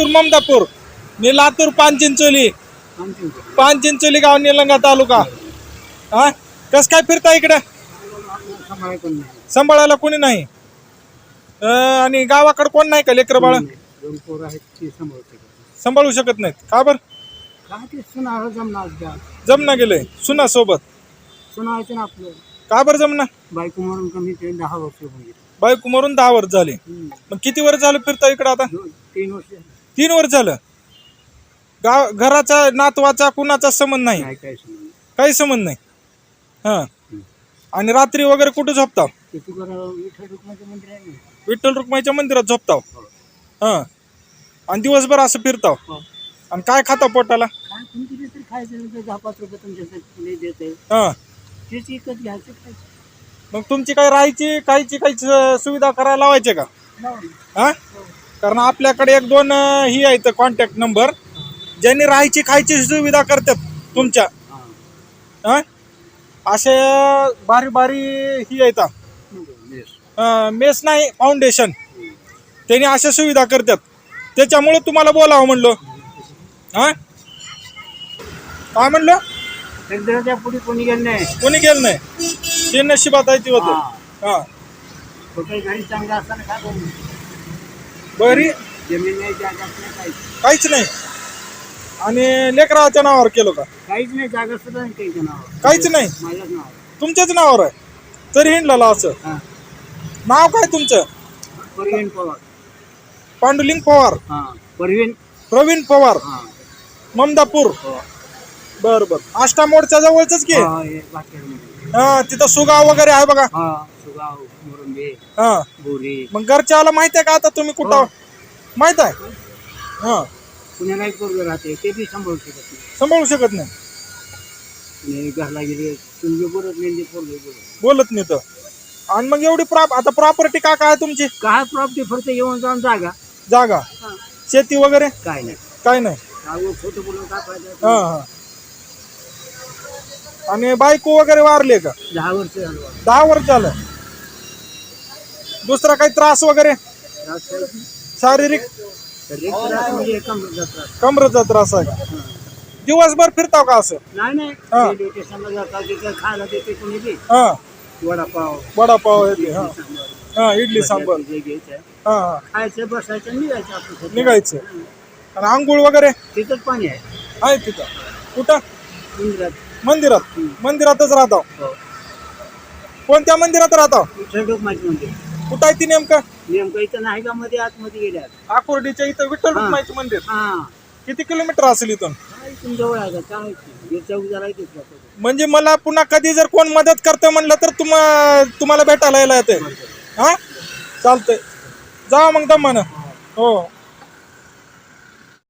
लातूर ममदापूर मी लातूर पानचिंचोली. पानचिंचोली. गाव निलंगा तालुका. हा? कस काय फिरता इकडे? सांभाळायला कोणी नाही. अं, आणि गावाकडे कोण नाही का लेकर बाळ? सांभाळू शकत नाहीत. का बर? जमना गेलंय सुना सोबत. सुनायचं ना आपलं. का बर जमना? बायको म्हणून कमी ते दहा वर्ष होऊन गेली. बायको मरून दहा वर्ष झाले. हम्म. मग किती वर्ष झालं फिरता इकडे आता? दोन तीन वर्ष झाली. तीन वर्ष झालं. गाव घराचा नातवाचा कुणाचा संबंध नाही. काय काय काही संबंध नाही. हा. आणि रात्री वगैरे कुठे झोपताव? विठ्ठल रुक्माचं मंदिर आहे ना विठ्ठल रुक्माईच्या मंदिरात झोपताव. हा. आणि दिवसभर असं फिरताव. हो. आणि काय खाता पोटाला? काय कोणती दिली तरी खायचं तर दहा पाच रुपये तुमच्यासाठी देते हा. तेच विकत घ्यायचं खायचं मग तुमची काही राहायची काहीची काही सु- सुविधा करायला लावायचे का? लावा ना. हा? कारण आपल्याकडे एक दोन अं, ही आहेत कॉन्टॅक्ट नंबर ज्यांनी राहायची खायची सुविधा करतात तुमच्या. हा. असे बारी बारी ही आहेत. अं, मेस. नाही फाउंडेशन त्यांनी अशा सुविधा करतात. त्याच्यामुळे तुम्हाला बोलावं म्हणलो. हा? काय म्हणलं? पुढे कोणी गेलं नाही. कोणी गेलं नाही. ते नशिबात आहे ते होतं हा. हा. घरी चांगला असताना काय बरी? जमीन नाही काहीच काहीच नाही. आणि लेकराच्या नावावर केलं का? काहीच नाही जागा सुद्धा नाही काही नावावर. काहीच नाही. माझ्याच नावावर. तुमच्याच नावावर आहे. तरी हिंडला असं. हा. नाव काय तुमचं? परवीन पवार. पांडुलिंग पवार. हा परवीन. प्रवीण पवार. हा. ममदापूर. हो. बर बर. आष्टा मोडच्या जवळच की? हा, हे. हा तिथं सुगाव वगैरे आहे बघा. हा सुगाव. मुरुंबे हा. बोरी. मग घरच्याला माहिती आहे का आता तुम्ही कुठं हो. माहीत आहे? हा. पुण्याला एक पोरगं राहते ते बी सांभाळू शकत नाही. सांभाळू शकत नाही. घरला गेले तुम्ही बोलत नाही ते पोरगे बोलत बोलत नाही तर. आणि मग एवढी प्रॉप आता प्रॉपर्टी का काय आहे तुमची? काय प्रॉपर्टी फक्त येऊन जाऊन जागा. जागा. हा. शेती वगैरे? काय नाही. काय नाही. काय बोलून काय हा फायदा हा आणि बायको वगैरे वारले का? दहा वर्ष झालं. दहा वर्ष झालं. दुसरा काही त्रास वगैरे. शारीरिक? कमरेचा त्रास आहे. का दिवसभर फिरताव का असं? नाही नाही. हा. ते स्टेशनला जातात तिथे खायला देते कोणी बी? हा. वडापाव. वडापाव येते हा. सांबार. हा इडली सांबर. जे घ्यायचं. हा हा. खायचं बसायचं निघायचं. निघायचं. आणि आंघोळ वगैरे? तिथंच पाणी आहे. आहे तिथं. कुठं? इंद्रात. मंदिरात. मंदिरातच राहताव हो. कोणत्या मंदिरात राहताव विठ्ठल मंदिर. कुठं आहे ती नेमकं? नेमकं इथं नाही का मध्ये आतमध्ये गेल्यात आकुर्डीच्या इथं विठ्ठल. रुक्माईचं मंदिर. हा. किती किलोमीटर असेल इथून? काय इथून जवळ आहे का काय चौक जरा इथेच जातो. म्हणजे मला पुन्हा कधी जर कोण मदत करतं म्हणलं तर तुम्हा तुम्हाला भेटायला यायला येते हा? चालतंय. जा मग दमानं. हो.